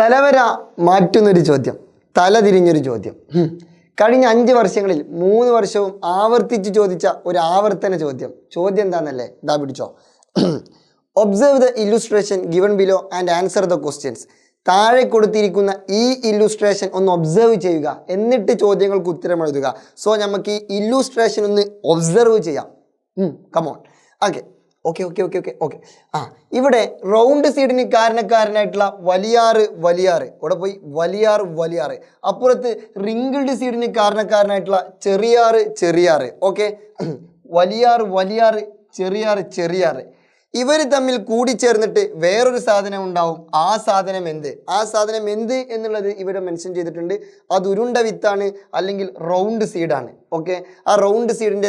തലവര മാറ്റുന്നൊരു ചോദ്യം തല തിരിഞ്ഞൊരു ചോദ്യം. കഴിഞ്ഞ അഞ്ച് വർഷങ്ങളിൽ മൂന്ന് വർഷവും ആവർത്തിച്ച് ചോദിച്ച ഒരു ആവർത്തന ചോദ്യം. ചോദ്യം എന്താണെന്നല്ലേ ഇതാ പിടിച്ചോ. Observe the illustration given below and answer the questions താഴെ കൊടുത്തിരിക്കുന്ന ഈ ഇല്ലുസ്ട്രേഷൻ ഒന്ന് ഒബ്സർവ് ചെയ്യുക. എന്നിട്ട് ചോദ്യങ്ങൾക്ക് ഉത്തരം എഴുതുക. സോ നമുക്ക് ഈ ഇല്ലുസ്ട്രേഷൻ ഒന്ന് ഒബ്സർവ് ചെയ്യാം. Come on okay okay okay okay okay okay ആ ഇവിടെ റൗണ്ട് സീഡിന് കാരണക്കാരനായിട്ടുള്ള വലിയാറ് വലിയാറ്. ഇവിടെ പോയി വലിയാറ് വലിയാറ്. അപ്പുറത്ത് റിങ്കിൾഡ് സീഡിന് കാരണക്കാരനായിട്ടുള്ള ചെറിയാറ് ചെറിയാറ്. ഓക്കെ വലിയാറ് വലിയാറ് ചെറിയാറ് ചെറിയാറ്. ഇവർ തമ്മിൽ കൂടിച്ചേർന്നിട്ട് വേറൊരു സാധനം ഉണ്ടാവും. ആ സാധനം എന്ത്? ആ സാധനം എന്ത് എന്നുള്ളത് ഇവിടെ മെൻഷൻ ചെയ്തിട്ടുണ്ട്. അത് ഉരുണ്ട വിത്താണ് അല്ലെങ്കിൽ റൗണ്ട് സീഡാണ് ഓക്കെ ആ റൗണ്ട് സീഡിന്റെ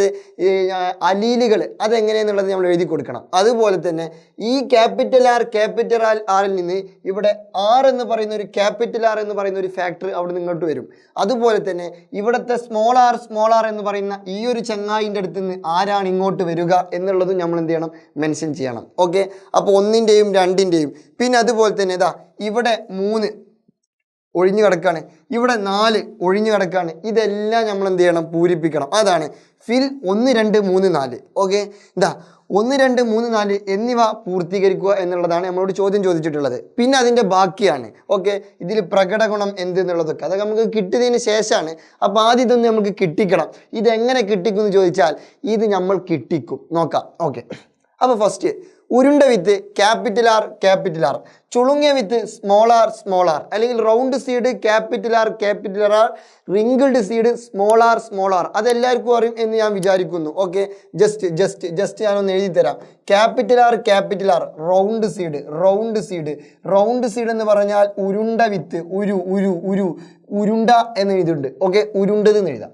അലീലുകൾ അതെങ്ങനെയെന്നുള്ളത് നമ്മൾ എഴുതി കൊടുക്കണം. അതുപോലെ തന്നെ ഈ ക്യാപിറ്റൽ ആർ ക്യാപിറ്റൽ ആർ ആറിൽ നിന്ന് ഇവിടെ ആർ എന്ന് പറയുന്ന ഒരു ക്യാപിറ്റൽ ആർ എന്ന് പറയുന്ന ഒരു ഫാക്ടർ അവിടെ നിങ്ങോട്ട് വരും. അതുപോലെ തന്നെ ഇവിടുത്തെ സ്മോൾ ആർ സ്മോൾ ആർ എന്ന് പറയുന്ന ഈ ഒരു ചങ്ങായിന്റെ അടുത്ത് നിന്ന് ആരാണ് ഇങ്ങോട്ട് വരിക എന്നുള്ളതും നമ്മൾ എന്ത് ചെയ്യണം? മെൻഷൻ ചെയ്യണം. ഓക്കെ അപ്പോൾ ഒന്നിന്റെയും രണ്ടിന്റെയും പിന്നെ അതുപോലെ തന്നെ ഇതാ ഇവിടെ മൂന്ന് ഒഴിഞ്ഞു കിടക്കുകയാണ് ഇവിടെ നാല് ഒഴിഞ്ഞു കിടക്കുകയാണ് ഇതെല്ലാം നമ്മൾ എന്ത് ചെയ്യണം? പൂരിപ്പിക്കണം. അതാണ്. ഫിൽ ഒന്ന് രണ്ട് മൂന്ന് നാല്. ഓക്കെ ഇതാ ഒന്ന് രണ്ട് മൂന്ന് നാല് എന്നിവ പൂർത്തീകരിക്കുക എന്നുള്ളതാണ് നമ്മളോട് ചോദ്യം ചോദിച്ചിട്ടുള്ളത്. പിന്നെ അതിന്റെ ബാക്കിയാണ്. ഓക്കെ ഇതിൽ പ്രകടഗുണം എന്ത് എന്നുള്ളതൊക്കെ. അതൊക്കെ നമുക്ക് കിട്ടിയതിന് ശേഷമാണ്. അപ്പോൾ ആദ്യം ഇതൊന്ന് നമുക്ക് കിട്ടിക്കണം. ഇതെങ്ങനെ കിട്ടിക്കും എന്ന് ചോദിച്ചാൽ ഇത് നമ്മൾ കിട്ടിക്കും. നോക്കാം. ഓക്കെ അപ്പോൾ ഫസ്റ്റ് ഉരുണ്ട വിത്ത് ക്യാപിറ്റൽ ആർ ക്യാപിറ്റൽ ആർ ചുളുങ്ങിയ വിത്ത് സ്മോൾ ആർ സ്മോൾ ആർ അല്ലെങ്കിൽ round seed capital R capital R wrinkled seed small R small R അതെല്ലാവർക്കും അറിയും എന്ന് ഞാൻ വിചാരിക്കുന്നു. ഓക്കെ ജസ്റ്റ് ജസ്റ്റ് ജസ്റ്റ് ഞാനൊന്ന് എഴുതി തരാം capital R capital R round seed round seed round seed എന്ന് പറഞ്ഞാൽ ഉരുണ്ട വിത്ത് ഉരു ഉരു ഉരു ഉരുണ്ട എന്ന് എഴുതിയിട്ടുണ്ട്. ഓക്കെ ഉരുണ്ടത് എന്ന് എഴുതാം.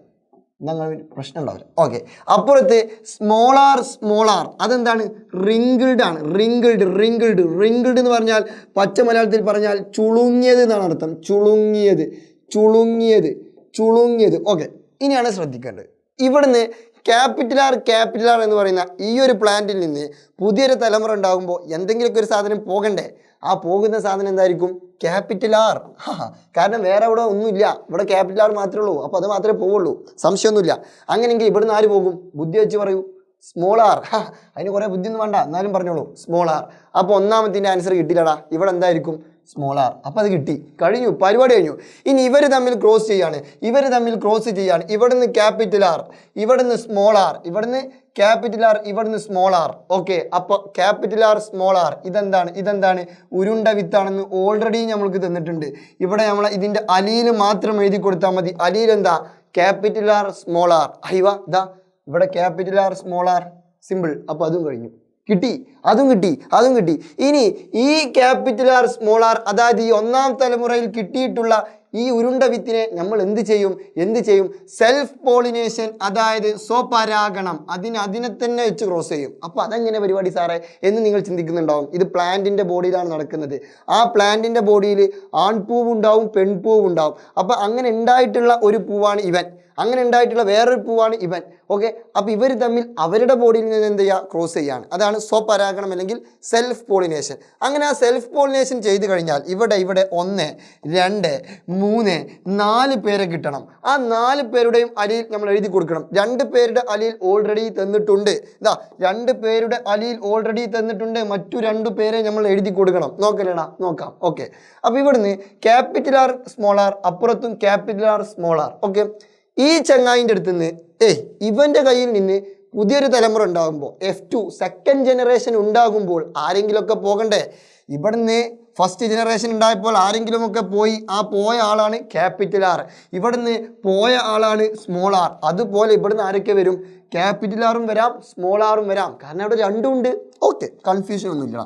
ഞങ്ങൾ പ്രശ്നം ഉണ്ടാവില്ല ഓക്കെ അപ്പുറത്ത് സ്മോളാർ സ്മോളാർ അതെന്താണ്? റിങ്കിൾഡ് ആണ്. റിങ്കിൾഡ് റിങ്കിൾഡ് റിങ്കിൾഡ് എന്ന് പറഞ്ഞാൽ പച്ച മലയാളത്തിൽ പറഞ്ഞാൽ ചുളുങ്ങിയത് എന്നാണ് അർത്ഥം. ചുളുങ്ങിയത്. ചുളുങ്ങിയത്. ചുളുങ്ങിയത്. ഓക്കെ ഇനിയാണ് ശ്രദ്ധിക്കേണ്ടത്. ഇവിടുന്ന് ക്യാപിറ്റൽ ആർ ക്യാപിറ്റൽ ആർ എന്ന് പറയുന്ന ഈ ഒരു പ്ലാന്റിൽ നിന്ന് പുതിയൊരു തലമുറ ഉണ്ടാകുമ്പോൾ എന്തെങ്കിലുമൊക്കെ ഒരു സാധനം പോകണ്ടേ? ആ പോകുന്ന സാധനം എന്തായിരിക്കും? ക്യാപിറ്റൽ ആർ കാരണം വേറെ ഇവിടെ ഒന്നുമില്ല. ഇവിടെ ക്യാപിറ്റൽ ആർ മാത്രമേ ഉള്ളൂ. അപ്പോൾ അത് മാത്രമേ പോവുള്ളൂ. സംശയമൊന്നുമില്ല. അങ്ങനെയെങ്കിൽ ഇവിടുന്ന് ആര് പോകും? ബുദ്ധി വെച്ച് പറയൂ. സ്മോൾ ആർ അതിന് കുറേ ബുദ്ധിയൊന്നും വേണ്ട. എന്നാലും പറഞ്ഞോളൂ. സ്മോൾ ആർ അപ്പോൾ ഒന്നാമത്തിന്റെ ആൻസർ കിട്ടില്ലടാ ഇവിടെ എന്തായിരിക്കും? സ്മോൾ ആർ അപ്പോൾ അത് കിട്ടി. കഴിഞ്ഞു. പരിപാടി കഴിഞ്ഞു. ഇനി ഇവർ തമ്മിൽ ക്രോസ് ചെയ്യാണ്. ഇവർ തമ്മിൽ ക്രോസ് ചെയ്യാണ്. ഇവിടുന്ന് ക്യാപിറ്റൽ ആർ ഇവിടുന്ന് സ്മോൾ ആർ ഇവിടുന്ന് ക്യാപിറ്റൽ ആർ ഇവിടുന്ന് സ്മോൾ ആർ ഓക്കെ അപ്പോൾ ക്യാപിറ്റൽ ആർ സ്മോൾ ആർ ഇതെന്താണ്? ഇതെന്താണ്? ഉരുണ്ട വിത്താണെന്ന് ഓൾറെഡി നമ്മൾക്ക് തന്നിട്ടുണ്ട്. ഇവിടെ നമ്മൾ ഇതിന്റെ അലിയിൽ മാത്രം എഴുതി കൊടുത്താൽ മതി. അലിയിൽ എന്താ? ക്യാപിറ്റൽ ആർ സ്മോൾ ആർ അയ്യവ ഇതാ ഇവിടെ capital R small R simple അപ്പോൾ അതും കഴിഞ്ഞു. കിട്ടി അതും കിട്ടി അതും കിട്ടി. ഇനി ഈ ക്യാപിറ്റൽ ആർ സ്മോൾ ആർ അതായത് ഈ ഒന്നാം തലമുറയിൽ കിട്ടിയിട്ടുള്ള ഈ ഉരുണ്ട വിത്തിനെ നമ്മൾ എന്ത് ചെയ്യും? എന്ത് ചെയ്യും? സെൽഫ് പോളിനേഷൻ അതായത് സ്വപരാഗണം അതിന് അതിനെ തന്നെ വെച്ച് ക്രോസ് ചെയ്യും. അപ്പോൾ അതെങ്ങനെ പരിപാടി സാറേ? എന്ന് നിങ്ങൾ ചിന്തിക്കുന്നുണ്ടാവും. ഇത് പ്ലാന്റിന്റെ ബോഡിയിലാണ് നടക്കുന്നത്. ആ പ്ലാന്റിന്റെ ബോഡിയിൽ ആൺപൂവുണ്ടാവും പെൺപൂവുണ്ടാവും അപ്പോൾ അങ്ങനെ ഉണ്ടായിട്ടുള്ള ഒരു പൂവാണ് ഇവൻ. അങ്ങനെ ഉണ്ടായിട്ടുള്ള വേറൊരു പൂവാണ് ഇവൻ. ഓക്കെ അപ്പോൾ ഇവർ തമ്മിൽ അവരുടെ ബോഡിയിൽ നിന്ന് എന്ത് ചെയ്യുക ക്രോസ് ചെയ്യുകയാണ് അതാണ് സ്വപരാഗണം അല്ലെങ്കിൽ സെൽഫ് പോളിനേഷൻ അങ്ങനെ ആ സെൽഫ് പോളിനേഷൻ ചെയ്ത് കഴിഞ്ഞാൽ ഇവിടെ ഇവിടെ ഒന്ന് രണ്ട് മൂന്ന് നാല് പേരെ കിട്ടണം. ആ നാല് പേരുടെയും അലിയിൽ നമ്മൾ എഴുതി കൊടുക്കണം. രണ്ട് പേരുടെ അലിയിൽ ഓൾറെഡി തന്നിട്ടുണ്ട്. ഇതാ രണ്ട് പേരുടെ അലിയിൽ ഓൾറെഡി തന്നിട്ടുണ്ട്. മറ്റു രണ്ട് പേരെ നമ്മൾ എഴുതി കൊടുക്കണം. നോക്കലേടാ നോക്കാം. ഓക്കെ അപ്പോൾ ഇവിടുന്ന് ക്യാപിറ്റൽ ആർ സ്മോൾ ആർ അപ്പുറത്തും capital R small R okay ഈ ചങ്ങായിന്റെ അടുത്ത് നിന്ന് ഏയ് ഇവന്റെ കയ്യിൽ നിന്ന് പുതിയൊരു തലമുറ ഉണ്ടാകുമ്പോൾ എഫ് ടു സെക്കൻഡ് ജനറേഷൻ ഉണ്ടാകുമ്പോൾ ആരെങ്കിലുമൊക്കെ പോകണ്ടേ? ഇവിടുന്ന് ഫസ്റ്റ് ജനറേഷൻ ഉണ്ടായപ്പോൾ ആരെങ്കിലുമൊക്കെ പോയി ആ പോയ ആളാണ് ക്യാപിറ്റൽ ആർ ഇവിടുന്ന് പോയ ആളാണ് സ്മോൾ ആർ അതുപോലെ ഇവിടുന്ന് ആരൊക്കെ വരും? ക്യാപിറ്റൽ ആറും വരാം സ്മോൾ ആറും വരാം. കാരണം അവിടെ രണ്ടും ഉണ്ട്. ഓക്കെ കൺഫ്യൂഷൻ ഒന്നുമില്ല.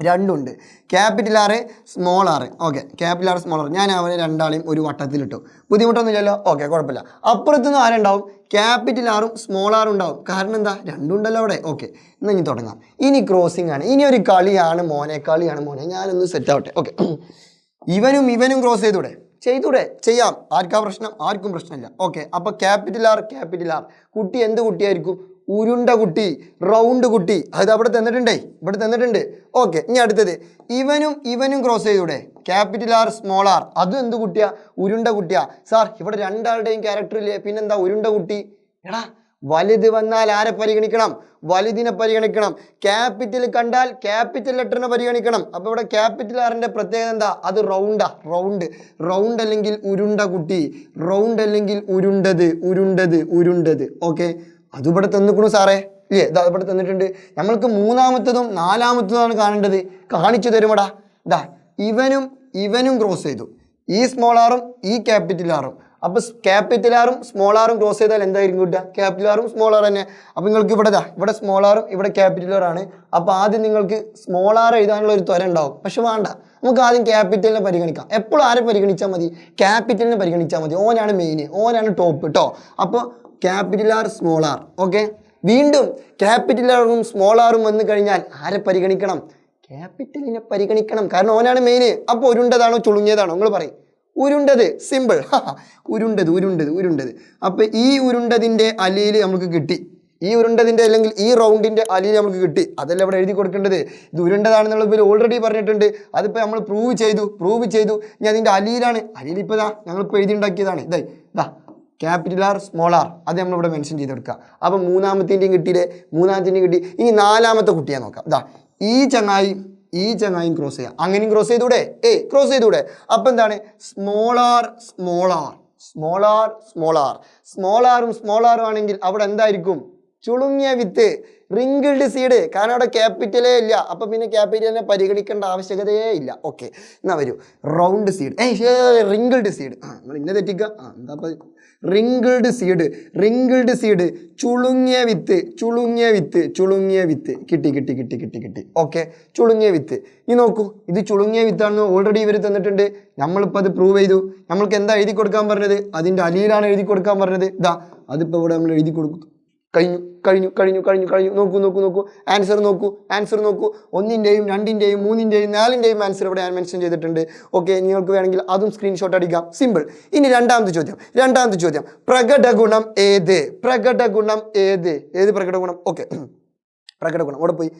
രണ്ടുണ്ട്. Capital R small R okay capital R small R ഞാൻ അവരെ രണ്ടാളെയും ഒരു വട്ടത്തിലിട്ടു. ബുദ്ധിമുട്ടൊന്നുമില്ലല്ലോ? ഓക്കെ കുഴപ്പമില്ല. അപ്പുറത്തുനിന്ന് ആരുണ്ടാവും ക്യാപിറ്റൽ ആറും സ്മോൾ ആറും ഉണ്ടാവും. കാരണം എന്താ? രണ്ടുണ്ടല്ലോ അവിടെ. ഓക്കെ എന്നാൽ ഇനി തുടങ്ങാം. ഇനി ക്രോസിംഗ് ആണ്. ഇനി ഒരു കളിയാണ് മോനെ കളിയാണ് മോനെ. ഞാനൊന്ന് സെറ്റ് ആവട്ടെ. ഓക്കെ ഇവനും ഇവനും ക്രോസ് ചെയ്തൂടെ? ചെയ്തൂടെ. ചെയ്യാം. ആർക്കാ പ്രശ്നം? ആർക്കും പ്രശ്നമില്ല. ഓക്കെ അപ്പോൾ ക്യാപിറ്റൽ ആർ ക്യാപിറ്റൽ ആർ കുട്ടി എന്ത് കുട്ടിയായിരിക്കും? ഉരുണ്ട കുട്ടി റൗണ്ട് കുട്ടി. അത് അവിടെ തന്നിട്ടുണ്ടേ ഇവിടെ തന്നിട്ടുണ്ട്. ഓക്കെ ഇനി അടുത്തത്. ഇവനും ഇവനും ക്രോസ് ചെയ്തൂടെ? ക്യാപിറ്റൽ ആർ സ്മോൾ ആർ അതും എന്ത് കുട്ടിയാ? ഉരുണ്ട കുട്ടിയാ. സാർ ഇവിടെ രണ്ടാളുടെയും ക്യാരക്ടർ ഇല്ലേ? പിന്നെന്താ ഉരുണ്ട കുട്ടി? എടാ വലുത് വന്നാൽ ആരെ പരിഗണിക്കണം? വലുതിനെ പരിഗണിക്കണം. ക്യാപിറ്റൽ കണ്ടാൽ ക്യാപിറ്റൽ ലെറ്ററിനെ പരിഗണിക്കണം. അപ്പോൾ ഇവിടെ ക്യാപിറ്റൽ ആറിന്റെ പ്രത്യേകത എന്താ? അത് റൗണ്ടാ റൗണ്ട് റൗണ്ട് അല്ലെങ്കിൽ ഉരുണ്ട കുട്ടി. റൗണ്ട് അല്ലെങ്കിൽ ഉരുണ്ടത് ഉരുണ്ടത് ഉരുണ്ടത്. ഓക്കെ അതിവിടെ തന്നിക്കണു സാറേ. ഇല്ലേ ഇതാ ഇവിടെ തന്നിട്ടുണ്ട്. നമ്മൾക്ക് മൂന്നാമത്തതും നാലാമത്തതുമാണ് കാണേണ്ടത്. കാണിച്ചു തരുമടാ. ഇതാ ഇവനും ഇവനും ക്രോസ് ചെയ്തു. ഈ സ്മോൾ ആറും ഈ ക്യാപിറ്റൽ ആറും അപ്പൊ ക്യാപിറ്റൽ ആറും സ്മോൾ ആറും ക്രോസ് ചെയ്താൽ എന്തായിരിക്കും കിട്ടുക? ക്യാപിറ്റൽ ആറും സ്മോൾ ആർ തന്നെ. അപ്പൊ നിങ്ങൾക്ക് ഇവിടെ ഇതാ ഇവിടെ സ്മോൾ ആറും ഇവിടെ ക്യാപിറ്റൽ ആറാണ് അപ്പൊ ആദ്യം നിങ്ങൾക്ക് സ്മോൾ ആർ എഴുതാനുള്ള ഒരു ത്വര ഉണ്ടാവും. പക്ഷെ വേണ്ട. നമുക്ക് ആദ്യം ക്യാപിറ്റലിനെ പരിഗണിക്കാം. എപ്പോഴും ആരെ പരിഗണിച്ചാൽ മതി? ക്യാപിറ്റലിനെ പരിഗണിച്ചാൽ മതി. ഓനാണ് മെയിൻ ഓനാണ് ടോപ്പ് കേട്ടോ അപ്പോൾ capital R small R okay വീണ്ടും ക്യാപിറ്റൽ ആറും സ്മോൾ ആറും വന്നു കഴിഞ്ഞാൽ ആരെ പരിഗണിക്കണം? ക്യാപിറ്റലിനെ പരിഗണിക്കണം. കാരണം ഓനാണ് മെയിൻ അപ്പോൾ ഉരുണ്ടതാണോ ചുളുങ്ങിയതാണോ? നിങ്ങൾ പറയും. ഉരുണ്ടത് സിമ്പിൾ ഉരുണ്ടത് ഉരുണ്ടത് ഉരുണ്ടത്. അപ്പോൾ ഈ ഉരുണ്ടതിന്റെ അലിയിൽ നമുക്ക് കിട്ടി. ഈ ഉരുണ്ടതിന്റെ അല്ലെങ്കിൽ ഈ റൗണ്ടിന്റെ അലിയിൽ നമുക്ക് കിട്ടി. അതല്ല ഇവിടെ എഴുതി കൊടുക്കേണ്ടത്? ഇത് ഉരുണ്ടതാണെന്നുള്ള ഇവർ ഓൾറെഡി പറഞ്ഞിട്ടുണ്ട്. അതിപ്പോൾ നമ്മൾ പ്രൂവ് ചെയ്തു. പ്രൂവ് ചെയ്തു. ഇനി അതിന്റെ അലിയിലാണ് അലിയിൽ ഇപ്പോൾ ഇതാ ഞങ്ങളിപ്പോൾ എഴുതി ഉണ്ടാക്കിയതാണ്. ഇതായി. ഇതാ ക്യാപിറ്റൽ ആർ സ്മോൾ ആർ അത് നമ്മളിവിടെ മെൻഷൻ ചെയ്ത് കൊടുക്കുക. അപ്പം മൂന്നാമത്തിന്റെയും കിട്ടിയില്ലേ? മൂന്നാമത്തിന്റെയും കിട്ടി. ഇനി നാലാമത്തെ കുട്ടിയെ നോക്കാം. ഇതാ ഈ ചങ്ങായി ഈ ചങ്ങായും ക്രോസ് ചെയ്യാം. അങ്ങനെയും ക്രോസ് ചെയ്തൂടെ? ഏയ് ക്രോസ് ചെയ്തൂടെ? അപ്പം എന്താണ്? Small R small R small R small R small ആറും സ്മോൾ ആറും ആണെങ്കിൽ അവിടെ എന്തായിരിക്കും? ചുളുങ്ങിയ വിത്ത്. റിങ്കിൾഡ് സീഡ് കാരണം അവിടെ ക്യാപിറ്റലേ ഇല്ല. അപ്പം പിന്നെ ക്യാപിറ്റലിനെ പരിഗണിക്കേണ്ട ആവശ്യകതയേ ഇല്ല. ഓക്കെ എന്നാ വരൂ. റൗണ്ട് സീഡ് റിങ്കിൾഡ് സീഡ് ആ നിങ്ങൾ ഇന്നെ തെറ്റിക്കുക ആ എന്താ റിങ്കിൾഡ് സീഡ് റിങ്കിൾഡ് സീഡ് ചുളുങ്ങിയ വിത്ത് ചുളുങ്ങിയ വിത്ത് ചുളുങ്ങിയ വിത്ത്. കിട്ടി കിട്ടി കിട്ടി കിട്ടി കിട്ടി. ഓക്കെ ചുളുങ്ങിയ വിത്ത്. ഇനി നോക്കൂ. ഇത് ചുളുങ്ങിയ വിത്താണെന്ന് ഓൾറെഡി ഇവർ തന്നിട്ടുണ്ട്. നമ്മളിപ്പോൾ അത് പ്രൂവ് ചെയ്തു. നമ്മൾക്ക് എന്താ എഴുതി കൊടുക്കാൻ പറഞ്ഞത്? അതിന്റെ അലിയിലാണ് എഴുതി കൊടുക്കാൻ പറഞ്ഞത്. ഇതാ അതിപ്പോൾ ഇവിടെ നമ്മൾ എഴുതി കൊടുക്കും. കഴിഞ്ഞു കഴിഞ്ഞു കഴിഞ്ഞു കഴിഞ്ഞു കഴിഞ്ഞു. നോക്കൂ നോക്കൂ നോക്കൂ. ആൻസർ നോക്കൂ ആൻസർ നോക്കൂ. ഒന്നിന്റെയും രണ്ടിന്റെയും മൂന്നിന്റെയും നാലിന്റെയും ആൻസർ ഇവിടെ ഞാൻ മെൻഷൻ ചെയ്തിട്ടുണ്ട്. ഓക്കെ നിങ്ങൾക്ക് വേണമെങ്കിൽ അതും സ്ക്രീൻഷോട്ട് അടിക്കാം. സിമ്പിൾ ഇനി രണ്ടാമത്തെ ചോദ്യം. രണ്ടാമത്തെ ചോദ്യം. പ്രകടഗുണം ഏത്? പ്രകടഗുണം ഏത്? ഏത് പ്രകടഗുണം? ഓക്കെ പ്രകടഗുണം. അവിടെ പോയി.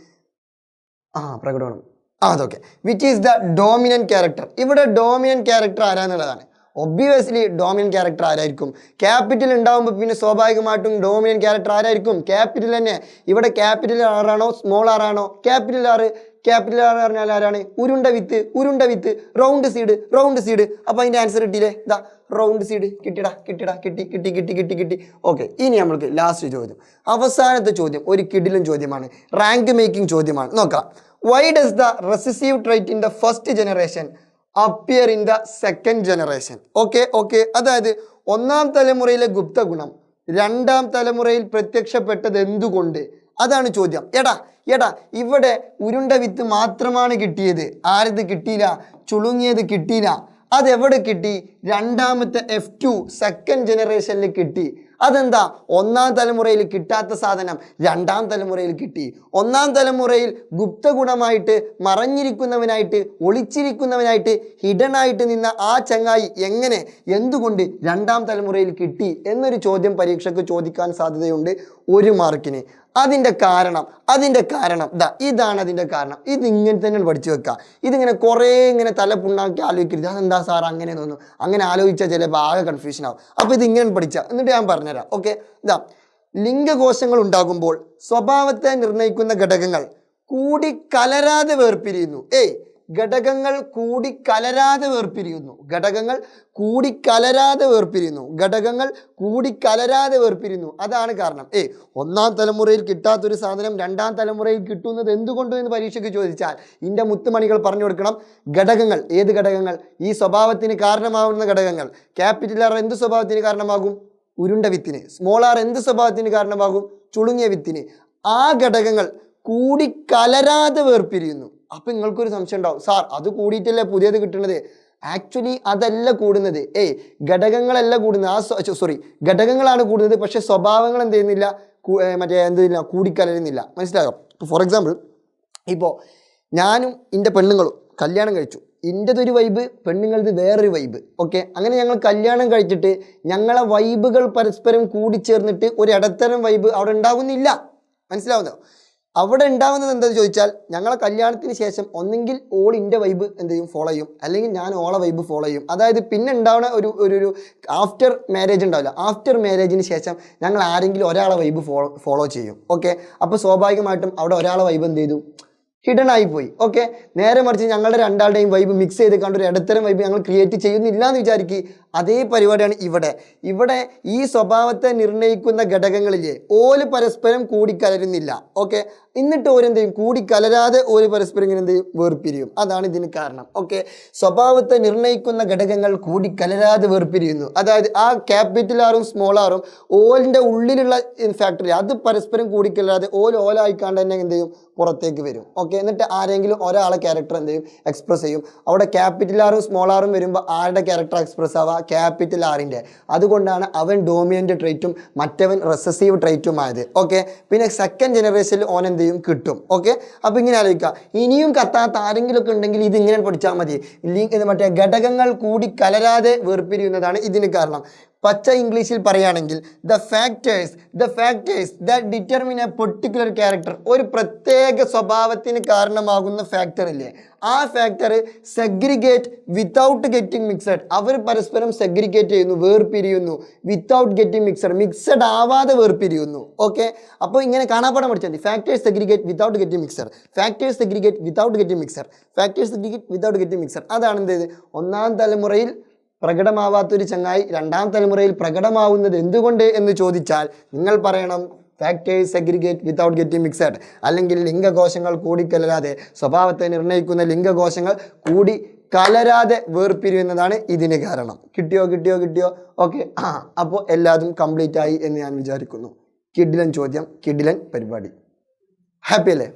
ആ പ്രകടഗുണം. ആ അതൊക്കെ. Which is the dominant character ഇവിടെ ഡോമിനൻ ക്യാരക്ടർ ആരാന്നുള്ളതാണ്. ഒബ്വിയസ്ലി ഡോമിനൻ ക്യാരക്ടർ ആരായിരിക്കും? ക്യാപിറ്റൽ ഉണ്ടാകുമ്പോൾ പിന്നെ സ്വാഭാവികമായിട്ടും ഡോമിനൻ ക്യാരക്ടർ ആരായിരിക്കും? ക്യാപിറ്റൽ തന്നെ. ഇവിടെ ക്യാപിറ്റൽ ആറാണോ സ്മോൾ ആറാണോ ക്യാപിറ്റൽ ആറ് ക്യാപിറ്റൽ ആർ പറഞ്ഞാൽ ആരാണ്? ഉരുണ്ട വിത്ത് ഉരുണ്ട വിത്ത് റൗണ്ട് സീഡ് റൗണ്ട് സീഡ് അപ്പൊ അതിന്റെ ആൻസർ കിട്ടിയില്ലേ? ഇതാ റൗണ്ട് സീഡ് കിട്ടിടാ കിട്ടിടാ കിട്ടി കിട്ടി കിട്ടി കിട്ടി കിട്ടി. ഓക്കെ ഇനി നമ്മൾക്ക് ലാസ്റ്റ് ചോദ്യം. അവസാനത്തെ ചോദ്യം ഒരു കിഡിലും ചോദ്യമാണ്. റാങ്ക് മേക്കിംഗ് ചോദ്യമാണ്. നോക്കാം. Why does the recessive trait in the first generation appear in the second generation okay okay അതായത് ഒന്നാം തലമുറയിലെ ഗുപ്ത ഗുണം രണ്ടാം തലമുറയിൽ പ്രത്യക്ഷപ്പെട്ടത് എന്തുകൊണ്ട്? അതാണ് ചോദ്യം. എടാ എടാ ഇവിടെ ഉരുണ്ട വിത്ത് മാത്രമാണ് കിട്ടിയത്. ആരത് കിട്ടിയില്ല? ചുളുങ്ങിയത് കിട്ടിയില്ല. അതെവിടെ കിട്ടി? രണ്ടാമത്തെ എഫ് ടു സെക്കൻഡ് ജനറേഷനിൽ കിട്ടി. അതെന്താ? ഒന്നാം തലമുറയിൽ കിട്ടാത്ത സാധനം രണ്ടാം തലമുറയിൽ കിട്ടി. ഒന്നാം തലമുറയിൽ ഗുപ്തഗുണമായിട്ട് മറഞ്ഞിരിക്കുന്നവനായിട്ട് ഒളിച്ചിരിക്കുന്നവനായിട്ട് ഹിഡൻ ആയിട്ട് നിന്ന ആ ചങ്ങായി എങ്ങനെ എന്തുകൊണ്ട് രണ്ടാം തലമുറയിൽ കിട്ടി എന്നൊരു ചോദ്യം പരീക്ഷയ്ക്ക് ചോദിക്കാൻ സാധ്യതയുണ്ട് ഒരു മാർക്കിന് അതിന്റെ കാരണം അതിന്റെ കാരണം. ദാ ഇതാണ് അതിന്റെ കാരണം. ഇത് ഇങ്ങനെ തന്നെ പഠിച്ചു വെക്കുക ഇതിങ്ങനെ കുറേ ഇങ്ങനെ തല പുണ്ണാക്കി ആലോചിക്കരുത്. അതെന്താ സാർ അങ്ങനെ തോന്നുന്നു? അങ്ങനെ ആലോചിച്ചാൽ ചിലപ്പോൾ ആകെ കൺഫ്യൂഷൻ ആവും. അപ്പോൾ ഇതിങ്ങനെ ഇങ്ങനെ എന്നിട്ട് ഞാൻ പറഞ്ഞുതരാം. ഓക്കെ? ഇതാ ലിംഗകോശങ്ങൾ ഉണ്ടാകുമ്പോൾ സ്വഭാവത്തെ നിർണയിക്കുന്ന ഘടകങ്ങൾ കൂടി കലരാതെ വേർപിരിയുന്നു. ഏയ് ഘടകങ്ങൾ കൂടി കലരാതെ വേർപിരിയുന്നു. ഘടകങ്ങൾ കൂടി കലരാതെ വേർപിരിയുന്നു. ഘടകങ്ങൾ കൂടി കലരാതെ വേർപിരിയുന്നു. അതാണ് കാരണം. ഏ ഒന്നാം തലമുറയിൽ കിട്ടാത്തൊരു സാധനം രണ്ടാം തലമുറയിൽ കിട്ടുന്നത് എന്തുകൊണ്ട് എന്ന് പരീക്ഷയ്ക്ക് ചോദിച്ചാൽ ഇന്റെ മുത്തുമണികൾ പറഞ്ഞു കൊടുക്കണം ഘടകങ്ങൾ ഏത് ഘടകങ്ങൾ? ഈ സ്വഭാവത്തിന് കാരണമാകുന്ന ഘടകങ്ങൾ. ക്യാപിറ്റൽ ആർ എന്ത് സ്വഭാവത്തിന് കാരണമാകും? ഉരുണ്ട വിത്തിന്. സ്മോൾ ആർ എന്ത് സ്വഭാവത്തിന് കാരണമാകും? ചുളുങ്ങിയ വിത്തിന്. ആ ഘടകങ്ങൾ കൂടി കലരാതെ വേർപിരിയുന്നു. അപ്പൊ നിങ്ങൾക്കൊരു സംശയം ഉണ്ടാവും. സാർ അത് കൂടിയിട്ടല്ലേ പുതിയത് കിട്ടുന്നത്? ആക്ച്വലി അതല്ല കൂടുന്നത്. ഏയ് ഘടകങ്ങളല്ല കൂടുന്നത്. ആ സോറി ഘടകങ്ങളാണ് കൂടുന്നത് പക്ഷെ സ്വഭാവങ്ങൾ എന്ത് ചെയ്യുന്നില്ല? മറ്റേ എന്ത് ചെയ്യുന്നില്ല? കൂടിക്കലരുന്നില്ല. മനസ്സിലായോ? ഫോർ എക്സാമ്പിൾ ഇപ്പോൾ ഞാനും എന്റെ പെണ്ണുങ്ങളും കല്യാണം കഴിച്ചു. എന്റെതൊരു വൈബ് പെണ്ണുങ്ങളത് വേറൊരു വൈബ് ഓക്കെ അങ്ങനെ ഞങ്ങൾ കല്യാണം കഴിച്ചിട്ട് ഞങ്ങളെ വൈബുകൾ പരസ്പരം കൂടിച്ചേർന്നിട്ട് ഒരു ഇടത്തരം വൈബ് അവിടെ ഉണ്ടാകുന്നില്ല മനസ്സിലാവുന്നോ? അവിടെ ഉണ്ടാവുന്നത് എന്താണെന്ന് ചോദിച്ചാൽ ഞങ്ങളെ കല്യാണത്തിന് ശേഷം ഒന്നെങ്കിൽ ഓൾ ഇന്റെ വൈബ് എന്ത് ചെയ്യും? ഫോളോ ചെയ്യും. അല്ലെങ്കിൽ ഞാൻ ഓളെ വൈബ് ഫോളോ ചെയ്യും. അതായത് പിന്നെ ഉണ്ടാവുന്ന ഒരു ഒരു ഒരു ആഫ്റ്റർ മാരേജ് ഉണ്ടാവില്ല. ആഫ്റ്റർ മാരേജിന് ശേഷം ഞങ്ങൾ ആരെങ്കിലും ഒരാളെ വൈബ് ഫോളോ ഫോളോ ചെയ്യും. ഓക്കെ അപ്പോൾ സ്വാഭാവികമായിട്ടും അവിടെ ഒരാളെ വൈബ് എന്ത് ചെയ്തു? ഹിഡൻ ആയി പോയി. ഓക്കെ നേരെ മറിച്ച് ഞങ്ങളുടെ രണ്ടാളുടെയും വൈബ് മിക്സ് ചെയ്ത് കണ്ട് ഒരു ഇടത്തരം വൈബ് ഞങ്ങൾ ക്രിയേറ്റ് ചെയ്യുന്നില്ല എന്ന് വിചാരിക്കുക അതേ പരിപാടിയാണ് ഇവിടെ. ഇവിടെ ഈ സ്വഭാവത്തെ നിർണയിക്കുന്ന ഘടകങ്ങളിൽ ഓൽ പരസ്പരം കൂടിക്കലരുന്നില്ല. ഓക്കെ എന്നിട്ട് ഓരെന്ത് ചെയ്യും? കൂടി കലരാതെ ഓര് പരസ്പരം ഇങ്ങനെ എന്ത് ചെയ്യും? വേർപിരിയും. അതാണ് ഇതിന് കാരണം. ഓക്കെ സ്വഭാവത്തെ നിർണയിക്കുന്ന ഘടകങ്ങൾ കൂടി കലരാതെ വേർപിരിയുന്നു. അതായത് ആ ക്യാപിറ്റൽ ആറും സ്മോൾ ആറും ഓലിന്റെ ഉള്ളിലുള്ള ഫാക്ടറി അത് പരസ്പരം കൂടിക്കലരാതെ ഓൽ ഓലായിക്കാണ്ട് തന്നെ എന്ത് ചെയ്യും? പുറത്തേക്ക് വരും. ഓക്കെ എന്നിട്ട് ആരെങ്കിലും ഒരാളെ ക്യാരക്ടർ എന്ത് ചെയ്യും? എക്സ്പ്രസ് ചെയ്യും. അവിടെ ക്യാപിറ്റൽ ആറും സ്മോൾ ആറും വരുമ്പോൾ ആരുടെ ക്യാരക്ടർ എക്സ്പ്രസ് ആവുക ക്യാപിറ്റൽ ആറിന്റെ അതുകൊണ്ടാണ് അവൻ ഡോമിനന്റ് ട്രേറ്റും മറ്റവൻ റെസസീവ് ട്രേറ്റും ആയത്. ഓക്കെ പിന്നെ സെക്കൻഡ് ജനറേഷനിൽ ഓൻ എന്ത് ചെയ്യും കിട്ടും. ഓക്കെ അപ്പോൾ ഇങ്ങനെ ആലോചിക്കുക. ഇനിയും കത്താത്ത ആരെങ്കിലുമൊക്കെ ഉണ്ടെങ്കിൽ ഇത് ഇങ്ങനെ പഠിച്ചാൽ മതി. മറ്റേ ഘടകങ്ങൾ കൂടി കലരാതെ വേർപിരിയുന്നതാണ് ഇതിന് കാരണം. പച്ച ഇംഗ്ലീഷിൽ പറയുകയാണെങ്കിൽ the factors the factors that determine a particular character ഒരു പ്രത്യേക സ്വഭാവത്തിന് കാരണമാകുന്ന ഫാക്ടർ ഇല്ലേ? ആ factor segregate without getting mixed അവർ പരസ്പരം സെഗ്രിഗേറ്റ് ചെയ്യുന്നു വേർപിരിയുന്നു. വിത്തൗട്ട് ഗെറ്റിംഗ് മിക്സഡ് മിക്സഡ് ആവാതെ വേർപിരിയുന്നു. ഓക്കെ അപ്പോൾ ഇങ്ങനെ കാണാപ്പാടം പഠിച്ചാൽ മതി. Factors segregate without getting mixer factors segregate without getting mixer factors segregate without getting mixer അതാണ് എന്ത് ഒന്നാം തലമുറയിൽ പ്രകടമാവാത്തൊരു ചങ്ങായി രണ്ടാം തലമുറയിൽ പ്രകടമാവുന്നത് എന്തുകൊണ്ട് എന്ന് ചോദിച്ചാൽ നിങ്ങൾ പറയണം factors segregate without getting mixed അല്ലെങ്കിൽ ലിംഗകോശങ്ങൾ കൂടിക്കലരാതെ സ്വഭാവത്തെ നിർണയിക്കുന്ന ലിംഗകോശങ്ങൾ കൂടി കലരാതെ വേർപിരിയുന്നതാണ് ഇതിന് കാരണം. കിട്ടിയോ കിട്ടിയോ കിട്ടിയോ? ഓക്കെ ആ അപ്പോൾ എല്ലാതും കംപ്ലീറ്റ് ആയി എന്ന് ഞാൻ വിചാരിക്കുന്നു. കിഡിലൻ ചോദ്യം കിഡിലൻ പരിപാടി. ഹാപ്പി അല്ലേ?